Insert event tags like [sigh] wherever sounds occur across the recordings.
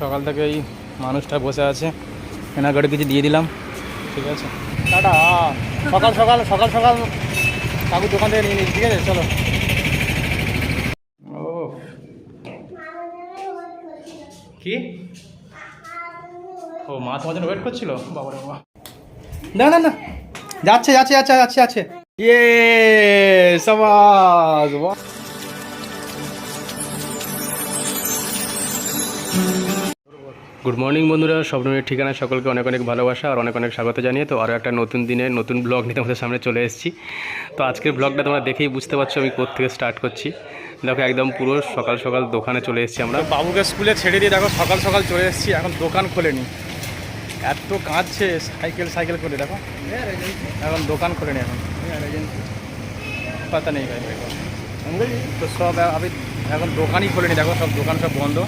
সকাল থেকে এই মানুষটা বসে আছে। কেনাকাটা কিছু দিয়ে দিলাম। ঠিক আছে। টাটা সকাল সকাল সকাল সকাল কাকু দোকান থেকে নিয়ে নিই। ঠিক আছে, চলো। ও। কি? ও, মা তোমার ওয়েট করছিল? বাবা বাবা। না না না। যাচ্ছে যাচ্ছে যাচ্ছে যাচ্ছে যাচ্ছে। ইয়ে সবাজ বাহ গুড মর্নিং বন্ধুরা। সব স্বপ্নের ঠিকানা সকলকে অনেক অনেক ভালোবাসা আর অনেক অনেক স্বাগত জানিয়ে তো আরও একটা নতুন দিনে নতুন ব্লগ নিয়ে তোমাদের সামনে চলে এসেছি। তো আজকের ব্লগটা তোমরা দেখেই বুঝতে পারছ আমি থেকে স্টার্ট করছি। দেখো, একদম পুরো সকাল সকাল দোকানে চলে এসেছি আমরা। বাবুকে স্কুলে ছেড়ে দিয়ে দেখো, সকাল সকাল চলে এসেছি, এখন দোকান খোলেনি। এত কাঁদছে, সাইকেল সাইকেল করে, দেখো। এখন দোকান খোলেনি এখন। পাতা নেই ভাই। তো সব, আমি এখন দোকানই খোলেনি, দেখো, সব দোকান সব বন্ধ।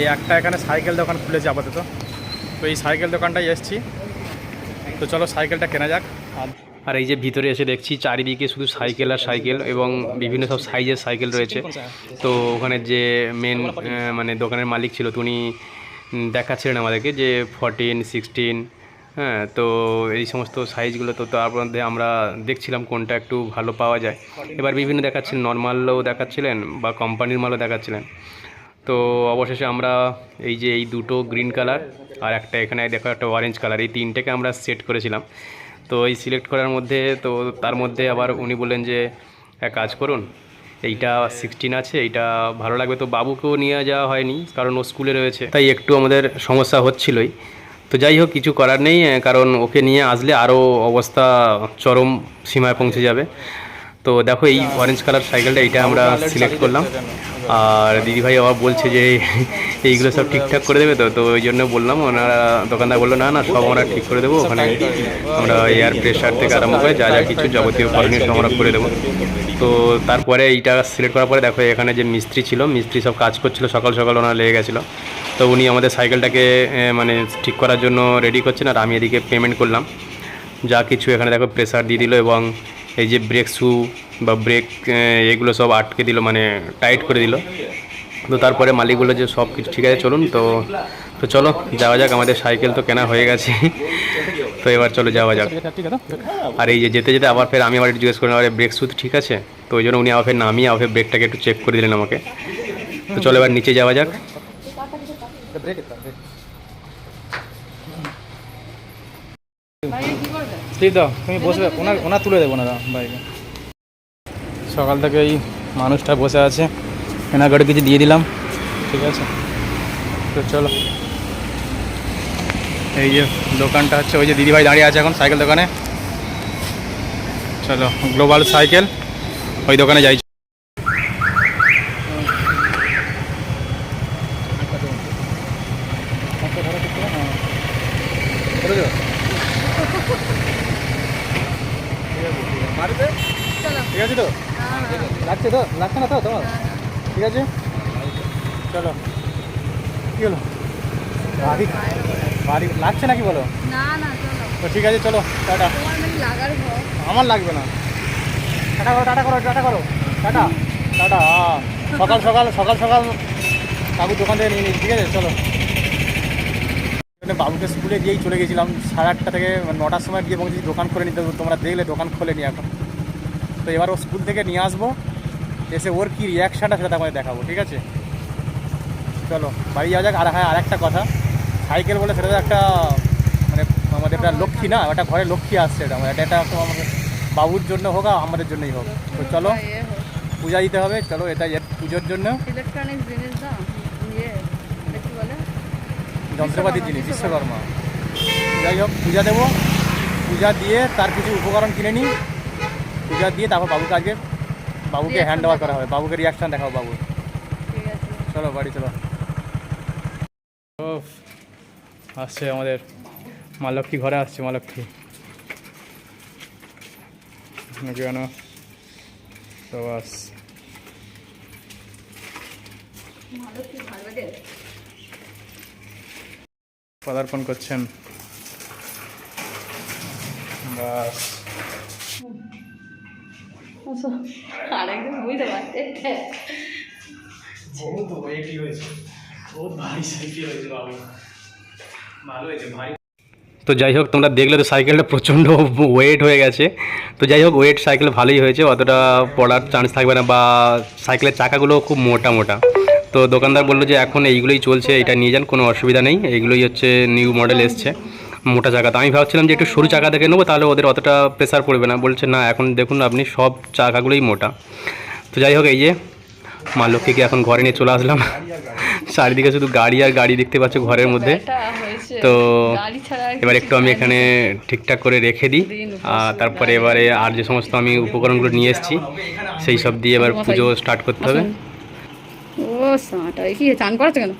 এই একটা এখানে সাইকেল দোকান খুলেছে আপাতত। তো এই সাইকেল দোকানটাই এসছি। তো চলো সাইকেলটা কেনা যাক। আর এই যে ভিতরে এসে দেখছি চারিদিকে শুধু সাইকেল আর সাইকেল এবং বিভিন্ন সব সাইজের সাইকেল রয়েছে। তো ওখানে যে মেন মানে দোকানের মালিক ছিল তো উনি উম, দেখাচ্ছিলেন আমাদেরকে যে ফরটিন সিক্সটিন হ্যাঁ তো এই সমস্ত সাইজগুলো তো তার মধ্যে আমরা দেখছিলাম কোনটা একটু ভালো পাওয়া যায়। এবার বিভিন্ন দেখাচ্ছিলেন নর্মালও দেখাচ্ছিলেন বা কোম্পানির মালও দেখাচ্ছিলেন। তো অবশেষে আমরা এই যে এই দুটো গ্রিন কালার আর একটা এখানে দেখো একটা অরেঞ্জ কালার এই তিনটেকে আমরা সেট করেছিলাম। তো এই সিলেক্ট করার মধ্যে, তো তার মধ্যে আবার উনি বললেন যে, এক কাজ করুন, এইটা সিক্সটিন আছে, এইটা ভালো লাগবে। তো বাবুকেও নিয়ে যাওয়া হয়নি, কারণ ও স্কুলে রয়েছে। তাই একটু আমাদের সমস্যা হচ্ছিলই। তো যাই হোক, কিছু করার নেই কারণ ওকে নিয়ে আসলে আরও অবস্থা চরম সীমায় পৌঁছে যাবে। তো দেখো এই অরেঞ্জ কালার সাইকেলটা এইটা আমরা সিলেক্ট করলাম। আর দিদিভাই আবার বলছে যে এইগুলো সব ঠিকঠাক করে দেবে তো তো ওই জন্য বললাম, ওনারা দোকানদার বলল, না না, সব আমরা ঠিক করে দেবো, ওখানে আমরা এয়ার প্রেশার থেকে আরম্ভ করে যা যা কিছু যাবতীয় করণীয় সব আমরা করে দেবো। তো তারপরে এইটা সিলেক্ট করার পরে দেখো, এখানে যে মিস্ত্রি ছিল, মিস্ত্রি সব কাজ করছিল, সকাল সকাল ওনারা লেগে গেছিল। তো উনি আমাদের সাইকেলটাকে মানে ঠিক করার জন্য রেডি করছেন, আর আমি এদিকে পেমেন্ট করলাম। যা কিছু এখানে দেখো প্রেশার দিয়ে দিল এবং এই যে ব্রেক শু বা ব্রেক এগুলো সব আটকে দিল মানে টাইট করে দিল। তো তারপরে মালিক বলল যে সব কিছু ঠিক আছে চলুন তো তো চলো যাওয়া যাক আমাদের সাইকেল তো কেনা হয়ে গেছে। তো এবার চলো যাওয়া যাক। আর এই যে যেতে যেতে আবার ফের আমি আবার জিজ্ঞেস করলাম আরে ব্রেক শু তো ঠিক আছে? তো ওই জন্য উনি আবার ফের নামিয়ে আবার ফের ব্রেকটাকে একটু চেক করে দিলেন আমাকে। তো চলো এবার নিচে যাওয়া যাক। তুমি বসবে ওনার ওনার তুলে দেবো না বাইকে সকাল থেকে এই মানুষটা বসে আছে। কেনাকাটা কিছু দিয়ে দিলাম। ঠিক আছে? তো চলো। এই যে দোকানটা হচ্ছে, ওই যে দিদিভাই দাঁড়িয়ে আছে এখন সাইকেল দোকানে। চলো গ্লোবাল সাইকেল ওই দোকানে যাই ঠিক আছে তো? লাগছে তো? লাগছে না তো তোমার? ঠিক আছে? চলো। কি হলো? বাড়ি বাড়ি লাগছে নাকি বলো? না না চলো। তো ঠিক আছে চলো টাটা। মানে আমার লাগবে না। টাটা করো টাটা করো টাটা করো। টাটা। টাটা সকাল সকাল সকাল সকাল কাকু দোকান থেকে নিয়ে নিই ঠিক আছে? চলো। বাবুকে স্কুলে গিয়েই চলে গেছিলাম। সাড়ে আটটা থেকে নটার সময় গিয়ে বলছি দোকান খুলে নিতে তোমরা দেখলে দোকান খোলেনি এখন। তো এবার ও স্কুল থেকে নিয়ে আসব। এসে ওর কী রিয়াকশানটা সেটা তোমাদের দেখাবো ঠিক আছে? চলো বাড়ি যাওয়া যাক। আর হ্যাঁ আর একটা কথা। সাইকেল বলে সেটা তো একটা মানে আমাদের একটা লক্ষ্মী না একটা ঘরে লক্ষ্মী আসছে এটা এটা একটা তো আমাদের বাবুর জন্য হোক আর আমাদের জন্যই হোক। তো চলো পূজা দিতে হবে। চলো এটা পুজোর জন্য। ইলেকট্রনিক জিনিস না? ইয়ে যন্ত্রপাতির জিনিস বিশ্বকর্মা। যাই হোক পূজা দেবো। পূজা দিয়ে তার কিছু উপকরণ কিনে নিই। পূজা দিয়ে তারপর বাবুকে আজকে বাবুকে হ্যান্ড ওভার করা হবে। বাবুকে রিয়াকশান দেখাবো বাবু। চলো বাড়ি চলো। আসছে আমাদের মা লক্ষ্মী ঘরে আসছে মা লক্ষ্মী। কেন কি পদার্পণ করছেন। বাস। আরেকদিন বুঝতে পারতে বহু তো হয়েছে। ও ভাই সাইকেল হয়েছে বাবু। ভালো হয়েছে ভাই তো যাই হোক তোমরা দেখলে তো সাইকেলটা প্রচণ্ড ওয়েট হয়ে গেছে। তো যাই হোক ওয়েট সাইকেল ভালোই হয়েছে অতটা পড়ার চান্স থাকবে না বা সাইকেলের চাকাগুলো খুব মোটা মোটা। তো দোকানদার বলল যে এখন এইগুলোই চলছে এটা নিয়ে যান কোনো অসুবিধা নেই। এইগুলোই হচ্ছে নিউ মডেল এসছে। মোটা চাকা তো আমি ভাবছিলাম যে একটু সরু চাকা দেখে নেব তাহলে ওদের অতটা প্রেসার পড়বে না। বলছে না এখন দেখুন আপনি সব চাকাগুলোই মোটা। তো যাই হোক এই যে মা লক্ষ্মীকে এখন ঘরে নিয়ে চলে আসলাম। চারিদিকে শুধু গাড়ি আর গাড়ি দেখতে পাচ্ছ ঘরের মধ্যে। তো এবার একটু আমি এখানে ঠিকঠাক করে রেখে দিই। আর তারপরে এবারে আর যে সমস্ত আমি উপকরণগুলো নিয়ে এসেছি সেই সব দিয়ে এবার পুজো স্টার্ট করতে হবে। ও সাঁটা কি চান করাচ্ছে কেন?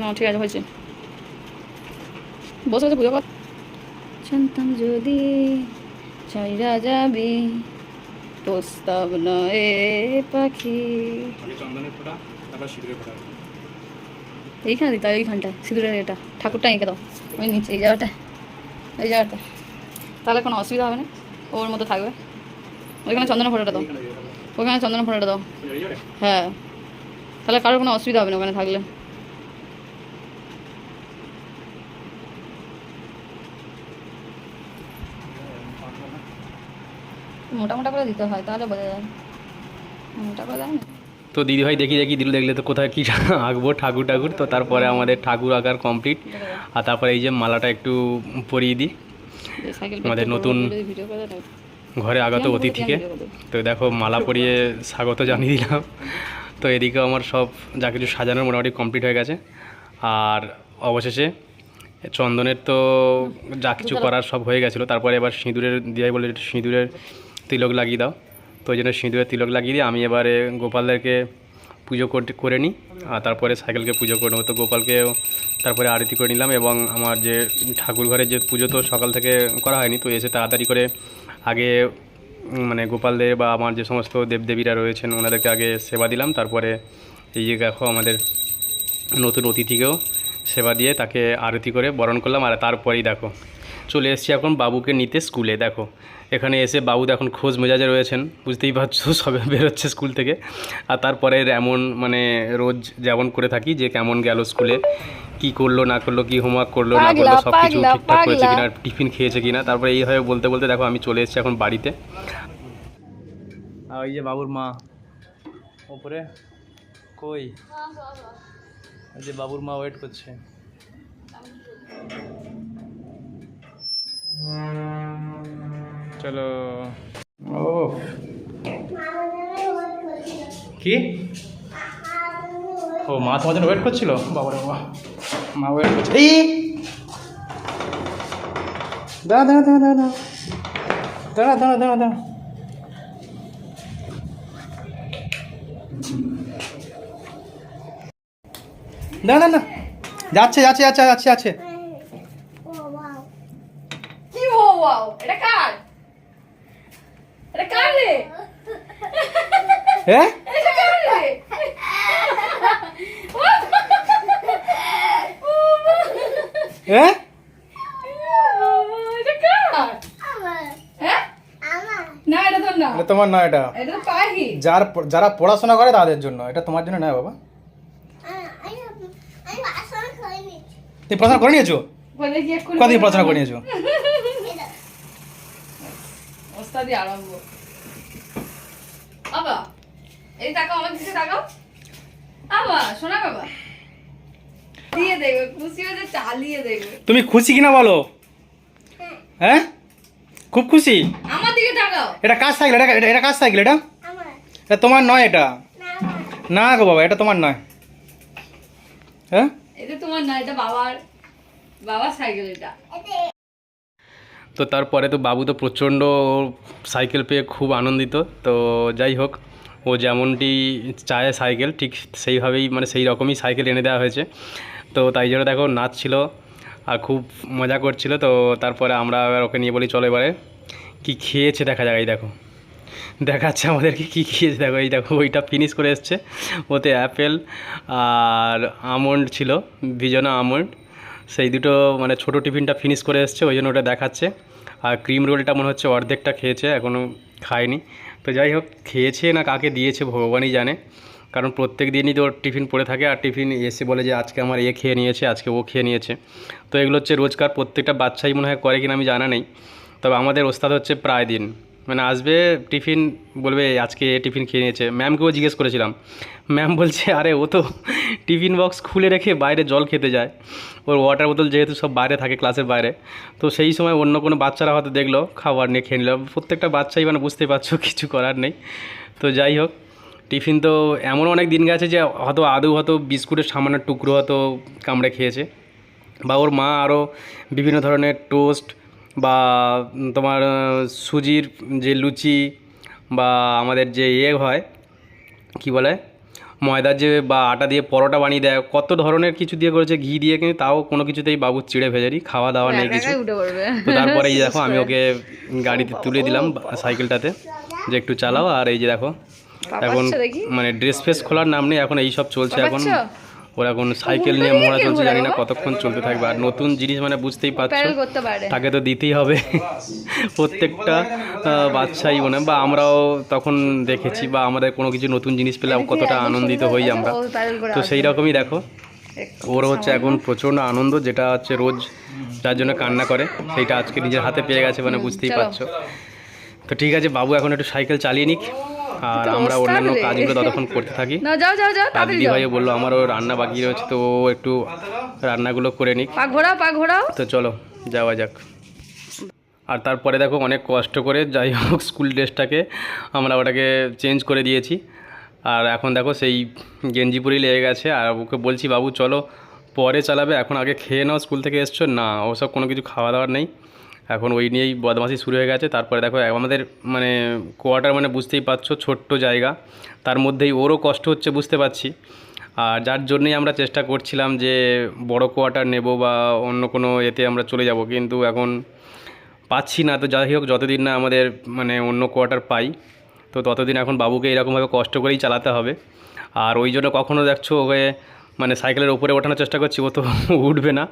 না ঠিক আছে হয়েছে। বসে বসে পুজো কর জানতাম যদি চাইরা যাবি প্রস্তাব নয় পাখি। এইখানে দিতে হয় এইখানটায় সিঁদুরের এটা। ঠাকুরটা এঁকে দাও। ওই নিচে এই জায়গাটা এই জায়গাটা তাহলে কোনো অসুবিধা হবে না। ওর মধ্যে থাকবে। ওইখানে চন্দনের ফটোটা দাও। ওইখানে চন্দনের ফটোটা দাও। হ্যাঁ। তাহলে কারোর কোনো অসুবিধা হবে না ওখানে থাকলে। মোটা মোটা করে দিতে হয় তাহলে বোঝা যায়। মোটা করে দেয় না। তো দিদিভাই দেখি দেখি দিল দেখলে তো কোথায় কী আঁকবো ঠাকুর ঠাকুর। তো তারপরে আমাদের ঠাকুর আঁকার কমপ্লিট আর তারপরে এই যে মালাটা একটু পরিয়ে দিই। আমাদের নতুন- ঘরে আগত অতিথিকে। তো দেখো মালা পরিয়ে স্বাগত জানিয়ে দিলাম। তো এদিকেও আমার সব যা কিছু সাজানোর মোটামুটি কমপ্লিট হয়ে গেছে। আর অবশেষে চন্দনের তো যা কিছু করার সব হয়ে গেছিল। তারপরে এবার সিঁদুরের দিয়াই বলে সিঁদুরের তিলক লাগিয়ে দাও। তো ওই জন্য সিঁদুরের তিলক লাগিয়ে দিয়ে আমি এবারে গোপালদেরকে পুজো করতে করে নিই। আর তারপরে সাইকেলকে পুজো করে নেব। তো গোপালকেও তারপরে আরতি করে নিলাম এবং আমার যে ঠাকুর ঘরের যে পুজো তো সকাল থেকে করা হয়নি তো এসে তাড়াতাড়ি করে আগে মানে গোপালদের বা আমার যে সমস্ত দেবদেবীরা রয়েছেন, ওনাদেরকে আগে সেবা দিলাম। তারপরে এই যে দেখো আমাদের নতুন অতিথিকেও সেবা দিয়ে তাকে আরতি করে বরণ করলাম। আর তারপরেই দেখো, চলে এসেছি এখন বাবুকে নিতে স্কুলে। দেখো, এখানে এসে বাবু এখন খোঁজ মেজাজে রয়েছেন, বুঝতেই পারছ, সবে বেরোচ্ছে স্কুল থেকে। আর তারপরে এমন মানে রোজ যেমন করে থাকি যে কেমন গেল স্কুলে। কি করল না করল কি হোমওয়ার্ক করল না করল সব কিছু ঠিকঠাক করেছে। কিনা টিফিন খেয়েছে কিনা তারপরে এইভাবে বলতে বলতে দেখো আমি চলে এসেছি এখন বাড়িতে। আর ওই যে বাবুর মা। ওপরে? কই? ওই যে বাবুর মা ওয়েট করছে। চলো। ও কি? ও মা তোমার জন্য ওয়েট করছিল? বাবার মা মা ওয়েট করছে। এই! দাঁড়া দাঁড়া দাঁড়া দাঁড়া দাঁড়া। দাঁড়া দাঁড়া দাঁড়া দাঁড়া। না যাচ্ছে যাচ্ছে যাচ্ছে যাচ্ছে যাচ্ছে। কি ও ওয়াও? এটা কার? এটা কার রে? হ্যাঁ এটা কার রে হ্যাঁ তোমার না এটা। যার যারা পড়াশোনা করে তাদের জন্য। এটা তোমার জন্য নয় বাবা। তুমি পড়াশোনা করে নিয়েছো? বলে কি পড়াশোনা করে নিয়েছো? বাবা এই টাকা আমার দিকে টাকাও বাবা শোনা বাবা। দিয়ে দেখবে খুশি হয়ে চালিয়ে দেখবে তুমি খুশি কিনা বলো? হ্যাঁ? খুব খুশি? আমার দিকে তাকাও। এটা কার সাইকেল? এটা এটা- কার সাইকেল এটা? এটা তোমার নয় এটা। না গো বাবা এটা তোমার নয়। হ্যাঁ? এটা তোমার না এটা বাবার। বাবার সাইকেল এটা। তো তারপরে তো বাবু তো প্রচণ্ড সাইকেল পেয়ে খুব আনন্দিত। তো যাই হোক ও যেমনটি চায় সাইকেল ঠিক সেইভাবেই মানে সেই রকমই সাইকেল এনে দেওয়া হয়েছে। তো তাই জন্য দেখো নাচছিল আর খুব মজা করছিল। তো তারপরে আমরা এবার ওকে নিয়ে বলি, চলো এবারে কী খেয়েছে দেখা যায় এই দেখো। দেখাচ্ছে আমাদেরকে কী খেয়েছে দেখো, এই দেখো, ওইটা ফিনিশ করে এসছে। ওতে অ্যাপেল আর আমন্ড ছিল ভিজনা আমন্ড সেই দুটো মানে ছোটো টিফিনটা ফিনিশ করে এসছে, ওই জন্য ওটা দেখাচ্ছে। আর ক্রিম রোলটা মনে হচ্ছে অর্ধেকটা খেয়েছে এখনও খায়নি। তো যাই হোক, খেয়েছে না কাকে দিয়েছে ভগবানই জানে। কারণ প্রত্যেক দিনই তো টিফিন পড়ে থাকে আর টিফিন এসে বলে যে আজকে আমার এ খেয়ে নিয়েছে, আজকে ও খেয়ে নিয়েছে। তো এগুলো হচ্ছে রোজকার প্রত্যেকটা বাচ্চাই মনে হয় করে কিনা আমি জানা নেই। তবে আমাদের ওস্তাদ হচ্ছে প্রায় দিন। মানে আসবে, টিফিন বলবে, আজকে টিফিন খেয়ে নিয়েছে। ম্যামকেও জিজ্ঞেস করেছিলাম। ম্যাম বলছে, আরে, ও তো টিফিন বক্স খুলে রেখে বাইরে জল খেতে যায়। ওর ওয়াটার বোতল যেহেতু সব বাইরে থাকে ক্লাসের বাইরে, তো সেই সময় অন্য কোনো বাচ্চারা হয়তো দেখল, খাবার নিয়ে খেয়ে নিল। প্রত্যেকটা বাচ্চাই মানে বুঝতে পারছ, কিছু করার নেই। তো যাই হোক টিফিন তো এমন অনেক দিন গেছে যে হয়তো আদৌ হয়তো বিস্কুটের সামান্য টুকরো হয়তো কামড়ে খেয়েছে। বা ওর মা আরও বিভিন্ন ধরনের টোস্ট বা তোমার সুজির যে লুচি বা আমাদের যে ইয়ে হয় কি বলে ময়দার যে বা আটা দিয়ে পরোটা বানিয়ে দেয় কত ধরনের কিছু দিয়ে করেছে ঘি দিয়ে কিন্তু তাও কোনো কিছুতেই বাবু চিড়ে ভেজারি খাওয়া দাওয়া নেই কিছু। তো তারপরে এই যে দেখো [laughs] আমি ওকে গাড়িতে তুলে দিলাম সাইকেলটাতে যে একটু চালাও আর এই যে দেখো এখন মানে ড্রেস ফেস খোলার নাম নেই এখন এই সব চলছে এখন? ওর এখন সাইকেল নিয়ে মোড়া চলছে জানি না কতক্ষণ চলতে থাকবে। আর নতুন জিনিস মানে বুঝতেই পারছ তাকে তো দিতেই হবে। প্রত্যেকটা বাচ্চাই মনে বা আমরাও তখন দেখেছি বা আমাদের কোনো কিছু নতুন জিনিস পেলে কতটা আনন্দিত হই আমরা। তো সেই রকমই দেখো। ওর হচ্ছে এখন প্রচণ্ড আনন্দ যেটা হচ্ছে রোজ যার জন্য কান্না করে। সেইটা আজকে নিজের হাতে পেয়ে গেছে মানে বুঝতেই পারছ। তো ঠিক আছে বাবু এখন একটু সাইকেল চালিয়ে নিক। আর আমরা অন্যান্য কাজগুলো ততক্ষণ করতে থাকি। না যাও যাও যাও দিদি ভাইও বলল আমারও রান্না বাকি রয়েছে তো একটু রান্নাগুলো করে নিক। পা ঘোরাও পা ঘোরাও। তো চলো যাওয়া যাক। আর তারপরে দেখো অনেক কষ্ট করে যাই হোক স্কুল ড্রেসটাকে আমরা ওটাকে চেঞ্জ করে দিয়েছি। আর এখন দেখো সেই গেঞ্জি পরেই লেগে গেছে। আর ওকে বলছি বাবু চলো পরে চালাবে। এখন আগে খেয়ে নাও স্কুল থেকে এসছো? না ওসব কোনো কিছু খাওয়া দাওয়ার নেই। এখন ওই নিয়েই বদমাশি শুরু হয়ে গেছে। তারপরে দেখো আমাদের মানে কোয়ার্টার মানে বুঝতেই পারছ, ছোট্ট জায়গা। তার মধ্যেই ওরও কষ্ট হচ্ছে বুঝতে পারছি। আর যার জন্যই আমরা চেষ্টা করছিলাম যে বড় কোয়ার্টার নেব বা অন্য কোনো এতে আমরা চলে যাব, কিন্তু এখন পাচ্ছি না। তো যাই হোক, যতদিন না আমাদের মানে অন্য কোয়ার্টার পাই, তো ততদিন এখন বাবুকে এরকমভাবে কষ্ট করেই চালাতে হবে। আর ওই জন্য কখনও দেখছ ওকে মানে সাইকেলের উপরে ওঠানোর চেষ্টা করছি ও তো [laughs] উঠবে না।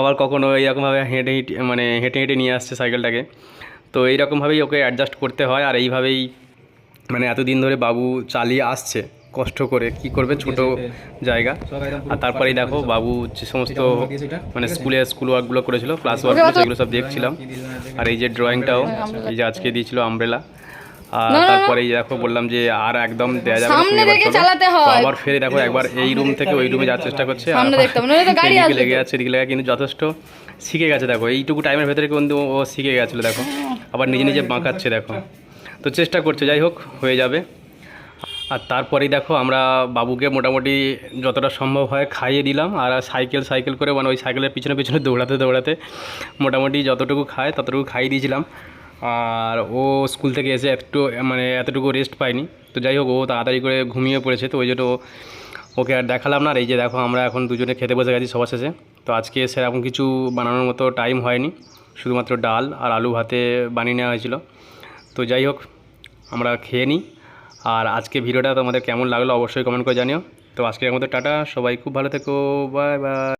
আবার কখনো এইরকমভাবে হেঁটে হেঁটে মানে হেঁটে হেঁটে নিয়ে আসছে সাইকেলটাকে। তো এইরকমভাবেই ওকে অ্যাডজাস্ট করতে হয় আর এইভাবেই মানে এতদিন ধরে বাবু চালিয়ে আসছে কষ্ট করে। কি করবে? ছোট জায়গা। আর তারপরেই দেখো বাবু যে সমস্ত মানে স্কুলে স্কুল ওয়ার্কগুলো করেছিল ক্লাস ওয়ার্কগুলো সেগুলো সব দেখছিলাম। আর এই যে ড্রয়িংটাও এই যে আজকে দিয়েছিল আমব্রেলা। তারপরে এই দেখো বললাম যে আর একদম দেয়া যাবে সামনে দেখে চালাতে হয়। আবার ফেরে দেখো একবার এই রুম থেকে ওই রুমে যাওয়ার চেষ্টা করছে। সামনে দেখতে হবে, তো গাড়ি আসবে লেগে। যাচ্ছে এদিকে লেগে কিন্তু যথেষ্ট শিখে গেছে দেখো। এইটুকু টাইমের ভেতরে কিন্তু ও শিখে গেছিল দেখো। আবার নিজে নিজে বাঁকাচ্ছে দেখো। তো চেষ্টা করছে যাই হোক হয়ে যাবে। আর তারপরেই দেখো আমরা বাবুকে মোটামুটি যতটা সম্ভব হয় খাইয়ে দিলাম। আর সাইকেল সাইকেল করে মানে ওই সাইকেলের পিছনে পিছনে দৌড়াতে দৌড়াতে মোটামুটি যতটুকু খায় ততটুকু খাইয়ে দিয়েছিলাম। আর ও স্কুল থেকে এসে একটু মানে এতটুকু রেস্ট পায়নি। তো যাই হোক, ও তাড়াতাড়ি করে ঘুমিয়ে পড়েছে, তো ওই জন্য ওকে আর দেখালাম না। আর এই যে দেখো, আমরা এখন দুজনে খেতে বসে গেছি সবার শেষে। তো আজকে সেরকম কিছু বানানোর মতো টাইম হয়নি, শুধুমাত্র ডাল আর আলু ভাতে বানিয়ে নেওয়া হয়েছিল। তো যাই হোক, আমরা খেয়ে নিই। আর আজকে ভিডিওটা তোমাদের কেমন লাগল অবশ্যই কমেন্ট করে জানিও। তো আজকের মতো টাটা, সবাই খুব ভালো থেকো বাই বাই